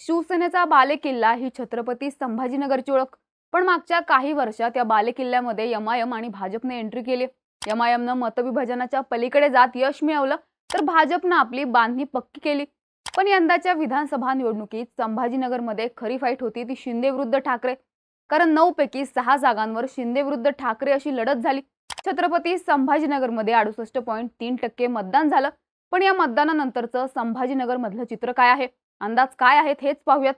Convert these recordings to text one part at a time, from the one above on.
शिवसेनेचा बालेकिल्ला ही छत्रपती संभाजीनगरची ओळख. पण मागच्या काही वर्षात या बालेकिल्ल्यामध्ये एमआयएम आणि भाजपने एंट्री केली. एमआयएमनं मतविभाजनाच्या पलीकडे जात यश मिळवलं तर भाजपनं आपली बांधणी पक्की केली. पण यंदाच्या विधानसभा निवडणुकीत संभाजीनगरमध्ये खरी फाईट होती ती शिंदे विरुद्ध ठाकरे. कारण नऊ पैकी सहा जागांवर शिंदे विरुद्ध ठाकरे अशी लढत झाली. छत्रपती संभाजीनगरमध्ये अडुसष्ट पॉईंट तीन टक्के मतदान झालं. पण या मतदानानंतरचं संभाजीनगर मधलं चित्र काय आहे? अंदाज काय आहेत हेच पाहूयात.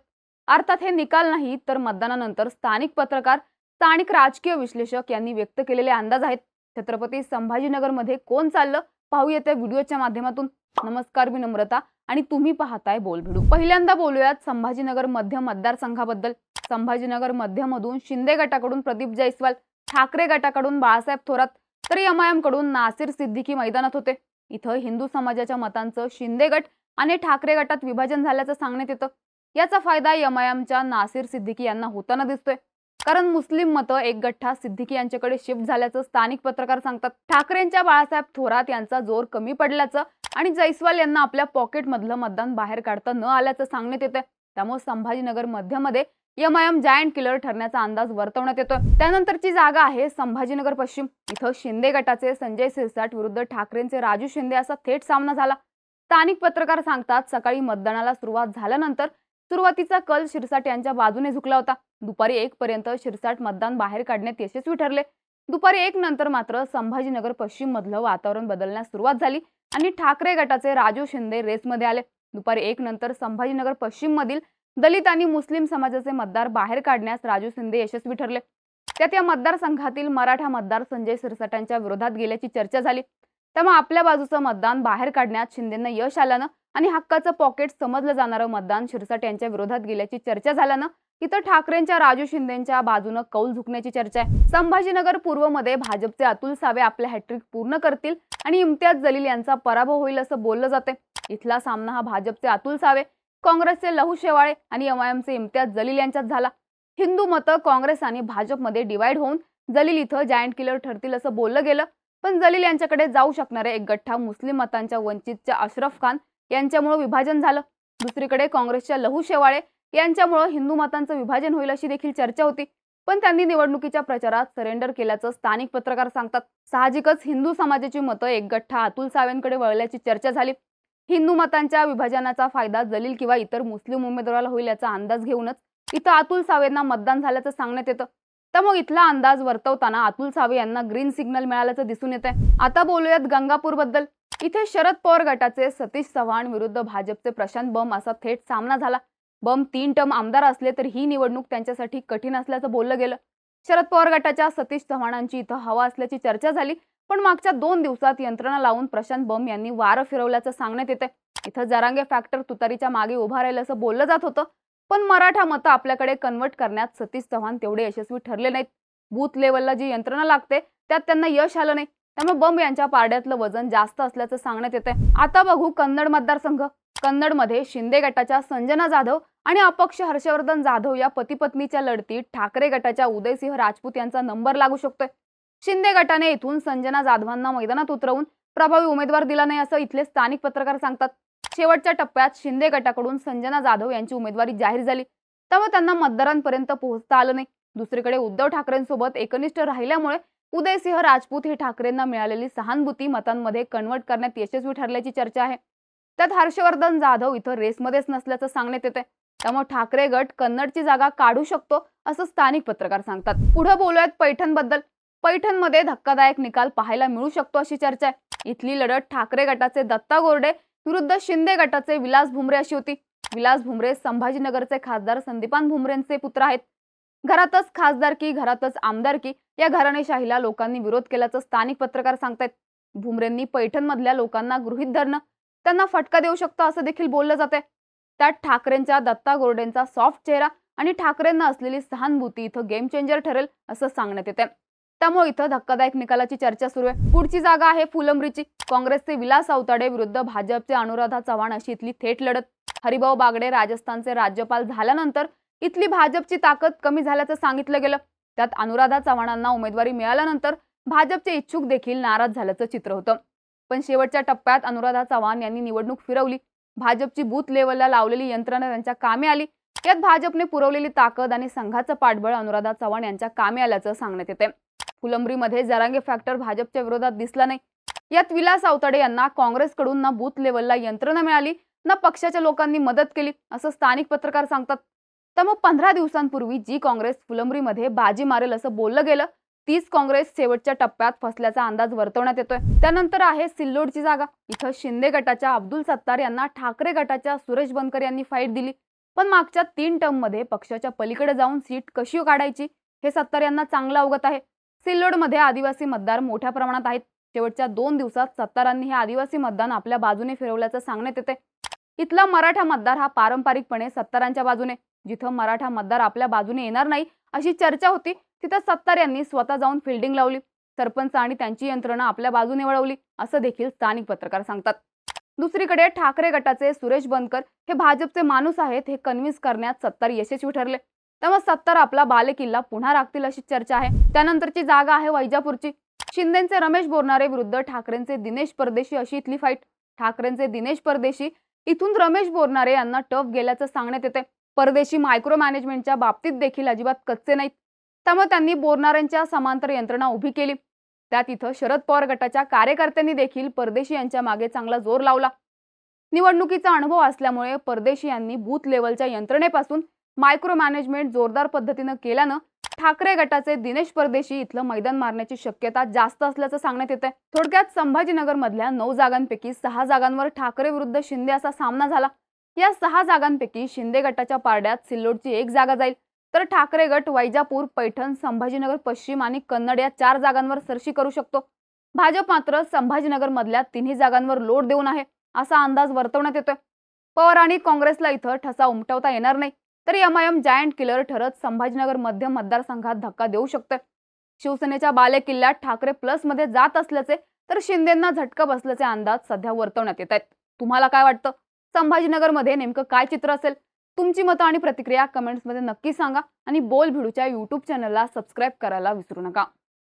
अर्थात हे निकाल नाही तर मतदानानंतर स्थानिक पत्रकार स्थानिक राजकीय विश्लेषक यांनी व्यक्त केलेले अंदाज आहेत. छत्रपती संभाजीनगरमध्ये कोण चाललं? पाहूया त्या व्हिडिओच्या माध्यमातून. नमस्कार मी नम्रता आणि तुम्ही पाहताय बोल भिडू. पहिल्यांदा बोलूयात संभाजीनगर मध्य मतदारसंघाबद्दल. संभाजीनगर मध्यमधून शिंदे गटाकडून प्रदीप जयस्वाल ठाकरे गटाकडून बाळासाहेब थोरात तर एमआयएमकडून नासिर सिद्दीकी मैदानात होते. इथं हिंदू समाजाच्या मतांचं शिंदे गट आणि ठाकरे गटात विभाजन झाल्याचं सांगण्यात येतं. याचा फायदा एमआयएमच्या नासिर सिद्दीकी यांना होताना दिसतोय. कारण मुस्लिम मतं एक गठ्ठा सिद्दीकी यांच्याकडे शिफ्ट झाल्याचं स्थानिक पत्रकार सांगतात. ठाकरेंच्या बाळासाहेब थोरात यांचा जोर कमी पडल्याचं आणि जयस्वाल यांना आपल्या पॉकेटमधलं मतदान बाहेर काढता न आल्याचं सांगण्यात येतं त्यामुळे संभाजीनगर मध्यमध्ये एमआयएम जायंट किलर ठरण्याचा अंदाज वर्तवण्यात येतोय. त्यानंतरची जागा आहे संभाजीनगर पश्चिम. इथं शिंदे गटाचे संजय सिरसाट विरुद्ध ठाकरेंचे राजू शिंदे असा थेट सामना झाला. स्थानिक पत्रकार सांगतात सकाळी मतदानाला सुरुवात झाल्यानंतर सुरुवातीचा कल शिरसाट यांच्या बाजूने झुकला होता. दुपारी एक पर्यंत शिरसाट मतदान बाहेर काढण्यात यशस्वी ठरले. दुपारी एक नंतर मात्र संभाजीनगर पश्चिम मधलं वातावरण बदलण्यास सुरुवात झाली आणि ठाकरे गटाचे राजू शिंदे रेसमध्ये आले. दुपारी एक नंतर संभाजीनगर पश्चिम मधील दलित आणि मुस्लिम समाजाचे मतदार बाहेर काढण्यास राजू शिंदे यशस्वी ठरले. त्यात या मतदारसंघातील मराठा मतदार संजय सिरसाटांच्या विरोधात गेल्याची चर्चा झाली. त्यामुळे आपल्या बाजूचं मतदान बाहेर काढण्यात शिंदेंना यश आल्यानं आणि हक्काचं पॉकेट समजलं जाणारं मतदान शिरसाट यांच्या विरोधात गेल्याची चर्चा झाल्यानं इथं ठाकरेंच्या राजू शिंदेच्या बाजूनं कौल झुकण्याची चर्चा आहे. संभाजीनगर पूर्वमध्ये भाजपचे अतुल सावे आपले हॅट्रिक पूर्ण करतील आणि इम्तियाज जलील यांचा पराभव होईल असं बोललं जाते इथला सामना हा भाजपचे अतुल सावे काँग्रेसचे लहू शेवाळे आणि एमआयएमचे इम्तियाज जलील यांच्यात झाला. हिंदू मतं काँग्रेस आणि भाजपमध्ये डिवाइड होऊन जलील इथं जायंट किलर ठरतील असं बोललं गेलं. पण जलील यांच्याकडे जाऊ शकणारे एक गठ्ठा मुस्लिम मतांच्या वंचितच्या अशरफ खान यांच्यामुळे विभाजन झालं. दुसरीकडे काँग्रेसच्या लहू शेवाळे यांच्यामुळे हिंदू मतांचं विभाजन होईल अशी देखील चर्चा होती. पण त्यांनी निवडणुकीच्या प्रचारात सरेंडर केल्याचं स्थानिक पत्रकार सांगतात. साहजिकच हिंदू समाजाची मतं एक गठ्ठा अतुल सावेंकडे वळल्याची चर्चा झाली. हिंदू मतांच्या विभाजनाचा फायदा जलील किंवा इतर मुस्लिम उमेदवाराला होईल याचा अंदाज घेऊनच इथं अतुल सावेंना मतदान झाल्याचं सांगण्यात येतं. त्यामुळे इथला अंदाज वर्तवताना अतुल सावे यांना ग्रीन सिग्नल मिळाल्याचं दिसून येत आहे आता बोलूयात गंगापूरबद्दल. इथे शरद पवार गटाचे सतीश चव्हाण विरुद्ध भाजपचे प्रशांत बम असा थेट सामना झाला. बम तीन टर्म आमदार असले तर ही निवडणूक त्यांच्यासाठी कठीण असल्याचं बोललं गेलं. शरद पवार गटाच्या सतीश चव्हाणांची इथं हवा असल्याची चर्चा झाली. पण मागच्या दोन दिवसात यंत्रणा लावून प्रशांत बम यांनी वारं फिरवल्याचं सांगण्यात येते इथं जरांगे फॅक्टर तुतारीच्या मागे उभा राहील असं बोललं जात होतं. पण मराठा मतं आपल्याकडे कन्वर्ट करण्यात सतीश चव्हाण तेवढे यशस्वी ठरले नाहीत. बूथ लेवलला जी यंत्रणा लागते त्यात त्यांना यश आलं नाही. त्यामुळे बंब यांच्या पारड्यातलं वजन जास्त असल्याचं सांगण्यात येते आता बघू कन्नड मतदारसंघ. कन्नडमध्ये शिंदे गटाच्या संजना जाधव आणि अपक्ष हर्षवर्धन जाधव या पतीपत्नीच्या लढतीत ठाकरे गटाच्या उदयसिंह राजपूत यांचा नंबर लागू शकतोय. शिंदे गटाने इथून संजना जाधवांना मैदानात उतरवून प्रभावी उमेदवार दिला नाही असं इथले स्थानिक पत्रकार सांगतात. शेवटच्या टप्प्यात शिंदे गटाकडून संजना जाधव यांची उमेदवारी जाहीर झाली. त्यामुळे त्यांना मतदारांपर्यंत पोहोचता आलं नाही. दुसरीकडे उद्धव ठाकरेंसोबत एकनिष्ठ राहिल्यामुळे उदयसिंह राजपूत हे ठाकरेंना मिळालेली सहानुभूती मतांमध्ये कन्वर्ट करण्यात यशस्वी ठरल्याची चर्चा आहे. त्यात हर्षवर्धन जाधव इथं रेसमध्येच नसल्याचं सांगण्यात येते त्यामुळे ठाकरे गट कन्नडची जागा काढू शकतो असं स्थानिक पत्रकार सांगतात. पुढे बोलूयात पैठणबद्दल. पैठणमध्ये धक्कादायक निकाल पाहायला मिळू शकतो अशी चर्चा आहे. इथली लढत ठाकरे गटाचे दत्ता गोरडे विरुद्ध शिंदे गटाचे विलास भुमरे अशी होती. विलास भुमरे संभाजीनगरचे खासदार संदीपान भुमरेंचे पुत्र आहेत. घरातच खासदारकी घरातच आमदारकी या घराणेशाहीला लोकांनी विरोध केल्याचं स्थानिक पत्रकार सांगतायत. भुमरेंनी पैठणमधल्या लोकांना गृहित धरणं त्यांना फटका देऊ शकतो असं देखील बोललं जाते त्यात ठाकरेंच्या दत्ता गोरडेंचा सॉफ्ट चेहरा आणि ठाकरेंना असलेली सहानुभूती इथं गेम चेंजर ठरेल असं सांगण्यात येते त्यामुळे इथं धक्कादायक निकालाची चर्चा सुरू आहे. पुढची जागा आहे फुलंब्रीची. काँग्रेसचे विलास अवताडे विरुद्ध भाजपचे अनुराधा चव्हाण अशी इथली थेट लढत. हरिभाऊ बागडे राजस्थानचे राज्यपाल झाल्यानंतर इथली भाजपची ताकद कमी झाल्याचं सांगितलं गेलं. त्यात अनुराधा चव्हाणांना उमेदवारी मिळाल्यानंतर भाजपचे इच्छुक देखील नाराज झाल्याचं चित्र होतं. पण शेवटच्या टप्प्यात अनुराधा चव्हाण यांनी निवडणूक फिरवली. भाजपची बूथ लेवलला लावलेली यंत्रणा त्यांच्या कामे आली. यात भाजपने पुरवलेली ताकद आणि संघाचं पाठबळ अनुराधा चव्हाण यांच्या कामी आल्याचं सांगण्यात येते फुलंब्रीमध्ये जरांगे फॅक्टर भाजपच्या विरोधात दिसला नाही. यात विलास आवताडे यांना काँग्रेसकडून ना बूथ लेवलला यंत्रणा मिळाली ना पक्षाच्या लोकांनी मदत केली असं स्थानिक पत्रकार सांगतात. तर मग पंधरा दिवसांपूर्वी जी काँग्रेस फुलंब्रीमध्ये बाजी मारेल असं बोललं गेलं तीच काँग्रेस शेवटच्या टप्प्यात फसल्याचा अंदाज वर्तवण्यात येतोय. त्यानंतर आहे सिल्लोडची जागा. इथं शिंदे गटाच्या अब्दुल सत्तार यांना ठाकरे गटाच्या सुरेश बनकर यांनी फाईट दिली. पण मागच्या तीन टर्ममध्ये पक्षाच्या पलीकडे जाऊन सीट कशी काढायची हे सत्तार यांना चांगलं अवगत आहे. सिल्लोडमध्ये आदिवासी मतदार मोठ्या प्रमाणात आहेत. शेवटच्या दोन दिवसात सत्तारांनी हे आदिवासी मतदान आपल्या बाजूने फिरवल्याचं सांगण्यात येते इथला मराठा मतदार हा पारंपरिकपणे सत्तारांच्या बाजूने जिथं मराठा मतदार आपल्या बाजूने येणार नाही अशी चर्चा होती तिथं सत्तार यांनी स्वतः जाऊन फिल्डिंग लावली. सरपंच आणि त्यांची यंत्रणा आपल्या बाजूने वळवली असं देखील स्थानिक पत्रकार सांगतात. दुसरीकडे ठाकरे गटाचे सुरेश बनकर हे भाजपचे माणूस आहेत हे कन्व्हिन्स करण्यात सत्तार यशस्वी ठरले. त्यामुळे सत्तर आपला बालेकिल्ला पुन्हा राखतील अशी चर्चा आहे. त्यानंतरची जागा आहे वैजापूरची. शिंदेचे रमेश बोरणारे विरुद्ध ठाकरेंचे दिनेश परदेशी अशी इथली फाईट ठाकरेंचे दिनेश परदेशी इथून रमेश बोरणारे यांना टफ गेल्याचं सांगण्यात येते परदेशी मायक्रो मॅनेजमेंटच्या बाबतीत देखील अजिबात कच्चे नाहीत. त्यामुळे त्यांनी बोरणाऱ्यांच्या समांतर यंत्रणा उभी केली. त्यात इथं शरद पवार गटाच्या कार्यकर्त्यांनी देखील परदेशी यांच्या मागे चांगला जोर लावला. निवडणुकीचा अनुभव असल्यामुळे परदेशी यांनी बूथ लेवलच्या यंत्रणेपासून मायक्रो मॅनेजमेंट जोरदार पद्धतीनं केल्यानं ठाकरे गटाचे दिनेश परदेशी इथलं मैदान मारण्याची शक्यता जास्त असल्याचं सांगण्यात येते थोडक्यात संभाजीनगर मधल्या नऊ जागांपैकी सहा जागांवर ठाकरे विरुद्ध शिंदे असा सामना झाला. या सहा जागांपैकी शिंदे गटाच्या पारड्यात सिल्लोडची एक जागा जाईल. तर ठाकरे गट वैजापूर पैठण संभाजीनगर पश्चिम आणि कन्नड या चार जागांवर सरशी करू शकतो. भाजप मात्र संभाजीनगर मधल्या तिन्ही जागांवर लोड देऊन आहे असा अंदाज वर्तवण्यात येतोय. पवार आणि काँग्रेसला इथं ठसा उमटवता येणार नाही. तर एमआयएम जायंट किलर ठरत संभाजीनगर मध्य मतदारसंघात धक्का देऊ शकते शिवसेनेच्या बाले किल्ल्यात ठाकरे प्लसमध्ये जात असल्याचे तर शिंदेंना झटका बसल्याचे अंदाज सध्या वर्तवण्यात येत आहेत. तुम्हाला काय वाटतं? संभाजीनगरमध्ये नेमकं काय चित्र असेल? तुमची मतं आणि प्रतिक्रिया कमेंट्समध्ये नक्की सांगा आणि बोल भिडूच्या यूट्यूब चॅनलला सबस्क्राईब करायला विसरू नका.